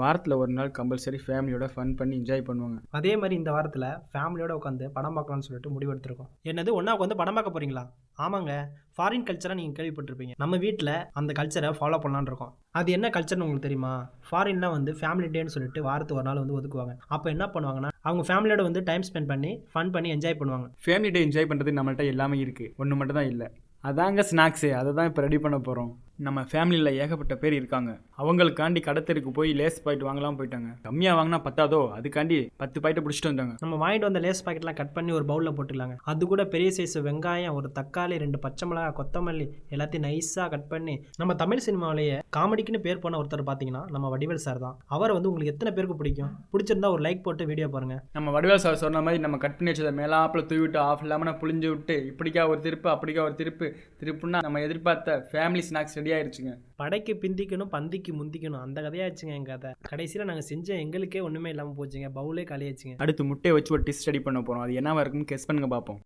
வாரத்தில் ஒரு நாள் கம்பல்சரி ஃபேமிலியோட ஃபன் பண்ணி என்ஜாய் பண்ணுவாங்க. அதே மாதிரி இந்த வாரத்தில் ஃபேமிலியோட உட்காந்து படம் பார்க்கலாம்னு சொல்லிட்டு முடிவெடுத்திருக்கோம். என்னது ஒன்றா உட்காந்து படம் பார்க்க போறீங்களா? ஆமாங்க ஃபாரின் கல்ச்சராக நீங்கள் கேள்விப்பட்டிருப்பீங்க. நம்ம வீட்டில் அந்த கல்ச்சரை ஃபாலோ பண்ணலான்னு இருக்கோம். அது என்ன கல்ச்சர்னு உங்களுக்கு தெரியுமா? ஃபாரின்லாம் வந்து ஃபேமிலி டேன்னு சொல்லிட்டு வாரத்துக்கு ஒரு நாள் வந்து ஒதுக்குவாங்க. அப்போ என்ன பண்ணுவாங்கன்னா அவங்க ஃபேமிலியோட வந்து டைம் ஸ்பெண்ட் பண்ணி ஃபன் பண்ணி என்ஜாய் பண்ணுவாங்க. ஃபேமிலி டே என்ஜாய் பண்ணுறது நம்மள்ட்ட எல்லாமே இருக்குது ஒன்று மட்டும் தான் இல்லை. அதாங்க ஸ்நாக்ஸு அதை தான் இப்போ ரெடி பண்ண போகிறோம் நம்ம ஃபேமிலியில் ஏகப்பட்ட பேர் இருக்காங்க. அவங்களுக்காண்டி கடத்தருக்கு போய் லேஸ் பாயிண்ட் வாங்கலாம் போயிட்டாங்க. கம்மியாக வாங்கினா பத்தாதோ? அதுக்காண்டி பத்து பாயிட்டை பிடிச்சிட்டு வந்தாங்க. நம்ம வாங்கிட்டு வந்த லேஸ் பாக்கெட்லாம் கட் பண்ணி ஒரு பவுலில் போட்டுக்கலாங்க. அது கூட பெரிய சைஸ் வெங்காயம் ஒரு தக்காளி ரெண்டு பச்சை மிளகா கொத்தமல்லி எல்லாத்தையும் நைஸாக கட் பண்ணி நம்ம தமிழ் சினிமாவிலேயே காமெடிக்குன்னு பேர் போன ஒருத்தர் பார்த்தீங்கன்னா நம்ம வடிவேல் சார் தான். அவரை வந்து உங்களுக்கு எத்தனை பேருக்கு பிடிக்கும்? பிடிச்சிருந்தா ஒரு லைக் போட்டு வீடியோ பாருங்க. நம்ம வடிவேல் சார் சொன்ன மாதிரி நம்ம கட் பண்ணி வச்சதை மேலாப்பில் தூவி விட்டு ஆஃப் இல்லாமல் புளிஞ்சு விட்டு இப்படிக்கா ஒரு திருப்பு அப்படிக்கா ஒரு திருப்பு திருப்புன்னா நம்ம எதிர்பார்த்த ஃபேமிலி ஸ்நாக்ஸ் ரெடி ஆயிடுச்சுங்க படைக்கு பிந்திக்கணும் பந்திக்கு முந்திக்கணும். அந்த கதையாச்சுங்க எங்கள் கதை. கடைசியில் நாங்கள் செஞ்ச எங்களுக்கே ஒன்றுமே இல்லாமல் போச்சுங்க. பவுலே காலியாச்சுங்க. அடுத்து முட்டையை வச்சு ஒரு டிஷ் ரெடி பண்ண போகிறோம் அது என்னவா இருக்குன்னு கெஸ் பண்ணுங்க பார்ப்போம்.